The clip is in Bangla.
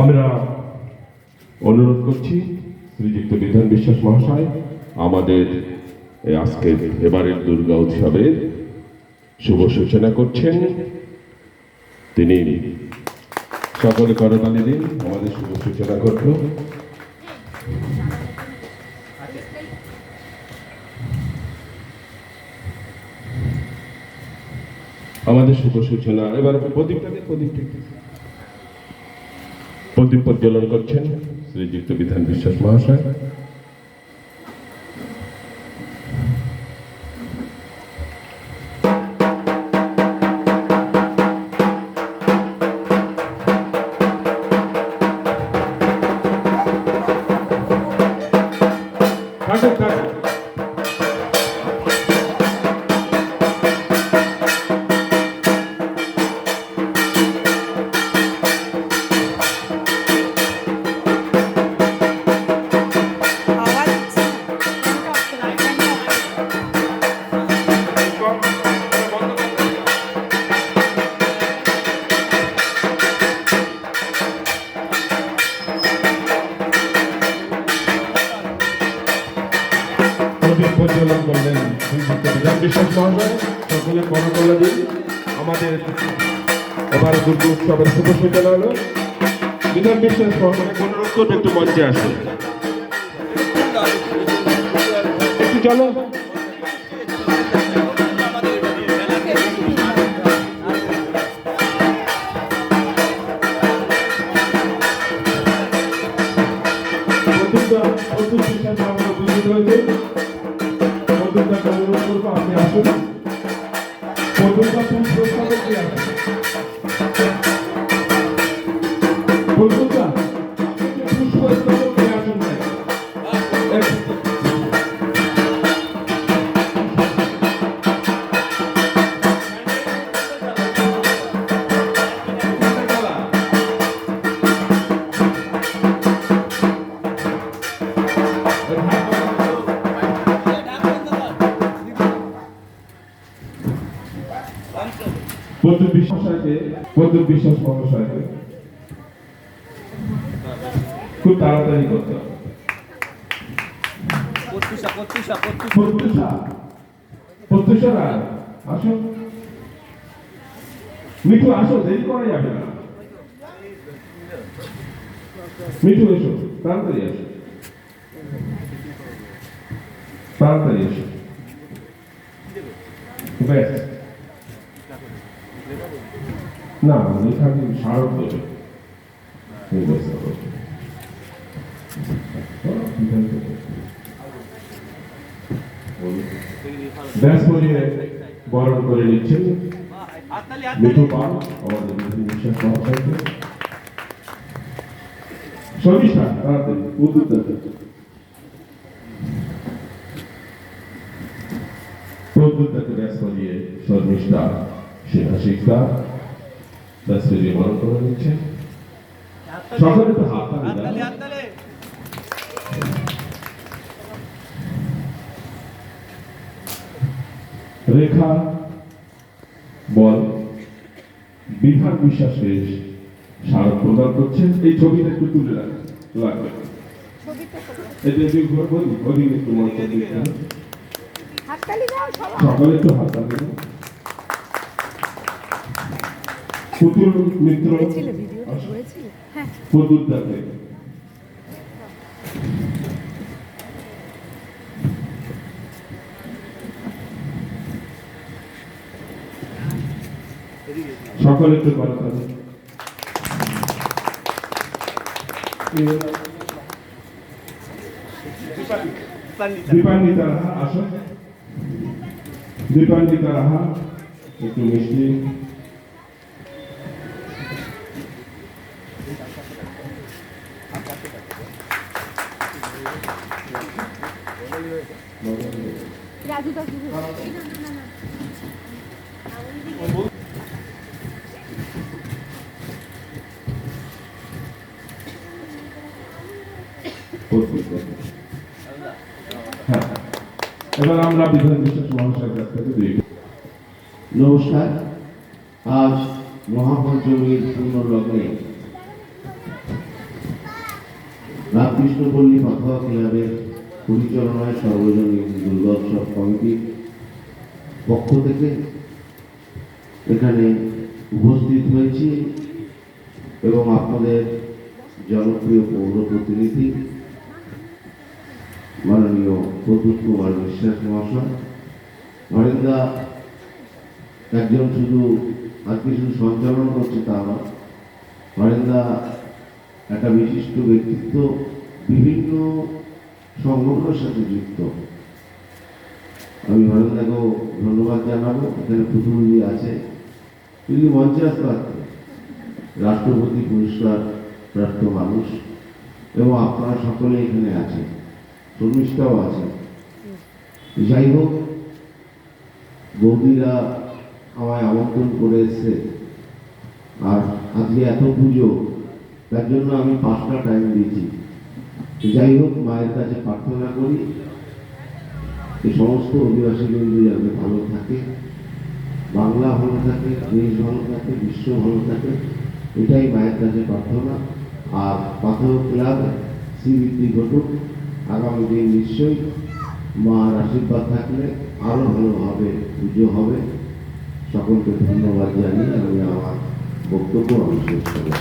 আমরা অনুরোধ করছি, শ্রীযুক্ত বিধান বিশ্বাস মহাশয়, আমাদের আজকের এবারের দুর্গা উৎসবের শুভ সূচনা করছেন। তিনি সকলে করতালি দিন আমাদের শুভ সূচনা করল। আমাদের শুভ সূচনা, এবার প্রদীপটাকে প্রদীপটা প্রদীপ প্রজ্বলন করছেন শ্রীযুক্ত বিধান বিশ্বাস মহাশয় থাকুক, থাকুক। প্রজ্বলন করলেন বিধান বিশ্বাস মহাশয় সকলে করতলা দিন। আমাদের এবার দুর্গ উৎসবের শুভ সূচনা হলো। বিধান বিশ্বাস মহাশয় অনুরোধ করবে একটু মঞ্চে আসুন। একটু চলো। প্রদীপ বিশ্বাস মহাশয় উপস্থিত হয়েছে। না প্রদীপ বিশ্বাসকে প্রদীপ বিশ্বাস মহাশয়কে খুব তাড়াতাড়ি করতে হবে। প্রত্যুষা প্রত্যুষা প্রত্যুষা। প্রত্যুষা প্রত্যুষা আসো মিঠু আসো দেরি করা যাবে না। মিঠু এসো তাড়াতাড়ি আসো। তাড়াতাড়ি এসো ব্যাস। না ব্যবস্থা করবে ব্যাস পরিয়ে বরণ করে নিচ্ছেন মিঠু পাল, আমাদের বিশ্বাস মহাশয়কে। শর্মিষ্ঠা তাড়াতাড়ি উদ্যুৎ প্রদ্যুৎটাকে ব্যাস করিয়ে শর্মিষ্ঠা, শিখা ব্যাস করিয়ে বরণ করে নিচ্ছেন। সকলে তো হাত রেখা বল বিধান বিশ্বাসকে স্মারক প্রদান করছেন। এই ছবিটা একটু তুলে রাখেন লাগবে। একটু হাততালি সকলে একটু পুতুল মিত্র সকলে একটু থাকবে পান্ডিতা দীপান্বিতা রাহা রাজু দাস প্রস্তুত এবার আমরা বিধান বিশ্বাস মহাশয়ের কাছ থেকে দুই নমস্কার, আজ মহাপঞ্চমীর পূর্ণ লগ্নে রামকৃষ্ণপল্লী পাখোয়া ক্লাবের পরিচালনায় সর্বজনীন দুর্গোৎসব কমিটির পক্ষ থেকে এখানে উপস্থিত হয়েছি এবং আপনাদের জনপ্রিয় পৌর প্রতিনিধি প্রদীপ কুমার বিশ্বাস মহাশয়। নরেন্দা একজন শুধু আজকে শুধু সঞ্চালন করছে তা নয় নরেন্দা একটা বিশিষ্ট ব্যক্তিত্ব, বিভিন্ন সংগঠনের সাথে যুক্ত। আমি নরেন্দ্রকেও ধন্যবাদ জানাব, এখানে পুতুলজি আছে। যদি মঞ্চে আসতে রাষ্ট্রপতি পুরস্কার প্রাপ্ত মানুষ এবং আপনারা সকলে এখানে আছেন। শর্মিষ্ঠাও আছে। যাই হোক, বৌদিরা আমায় আমন্ত্রণ করে এসছে। আর আজকে এত পুজো, তার জন্য আমি পাঁচটা টাইম দিয়েছি। যাই হোক, মায়ের কাছে প্রার্থনা করি এই সমস্ত অধিবাসী বন্ধু যাতে ভালো থাকে, বাংলা ভালো থাকে, দেশ ভালো থাকে, বিশ্ব ভালো থাকে, এটাই মায়ের কাছে প্রার্থনা। আর পাথর ক্লাব, শ্রীবৃদ্ধি ঘটুক আগামী দিন নিশ্চয়ই মার আশীর্বাদ থাকলে আরও ভালোভাবে পুজো হবে। সকলকে ধন্যবাদ জানিয়ে আমি আমার বক্তব্য আমি শেষ করলাম।